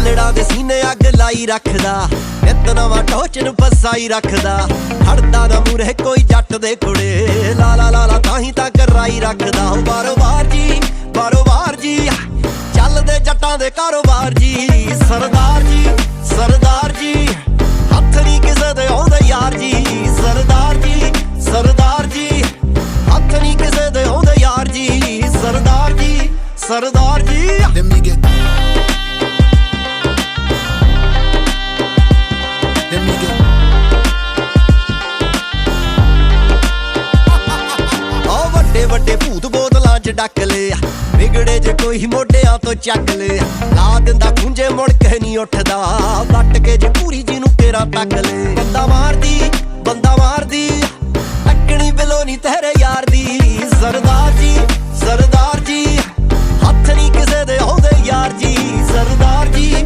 ਬੁੱਲੜਾ ਦੇ ਸੀਨੇ ਅੱਗ ਲਾਈ ਰੱਖਦਾ। ਨਿਤ ਨਵਾਂ ਟੋਚ ਨੂੰ ਫਸਾਈ ਰੱਖਦਾ। ਹੜਦਾ ਨਾ ਮੂਰੇ ਕੋਈ ਜੱਟ ਦੇ ਕੁੜੇ ਲਾ ਲਾ ਲਾ ਲਾ, ਤਾਂ ਹੀ ਤਾਂ ਕਰਾਈ ਰੱਖਦਾ। ਉਹ ਬਾਰੋਬਾਰ ਜੀ ਬਾਰੋਬਾਰ ਜੀ। ਚੱਲਦੇ ਜੱਟਾਂ ਦੇ ਕਾਰੋਬਾਰ ਜੀ। ਸਰਦਾਰ ਜੀ ਸਰਦਾਰ ਜੀ। ਹੱਥ ਨਹੀਂ ਕਿਸੇ ਦੇ ਆਉਂਦੇ ਯਾਰ ਜੀ। ਸਰਦਾਰ ਜੀ ਸਰਦਾਰ ਜੀ। ਹੱਥ ਨਹੀਂ ਕਿਸੇ ਦੇ ਆਉਂਦੇ ਯਾਰ ਜੀ। Sardar ji Sardar ji. Let me get. ਵੱਡੇ ਭੂਤ ਬੋਤਲਾਂ 'ਚ ਡੱਕ ਲਿਆ। ਵਿਗੜੇ ਚ ਕੋਈ ਮੋਢਿਆਂ ਤੋਂ ਚੱਕ ਲਿਆ। ਲਾ ਦਿੰਦਾ ਖੁੰਝੇ ਮੁੜ ਕੇ ਨਹੀਂ ਉੱਠਦਾ। ਵੱਟ ਕੇ ਜੇ ਪੂਰੀ ਜੀ ਨੂੰ ਕੇਰਾ ਤੱਕ ਲੈ ਬੰਦਾ ਮਾਰਦੀ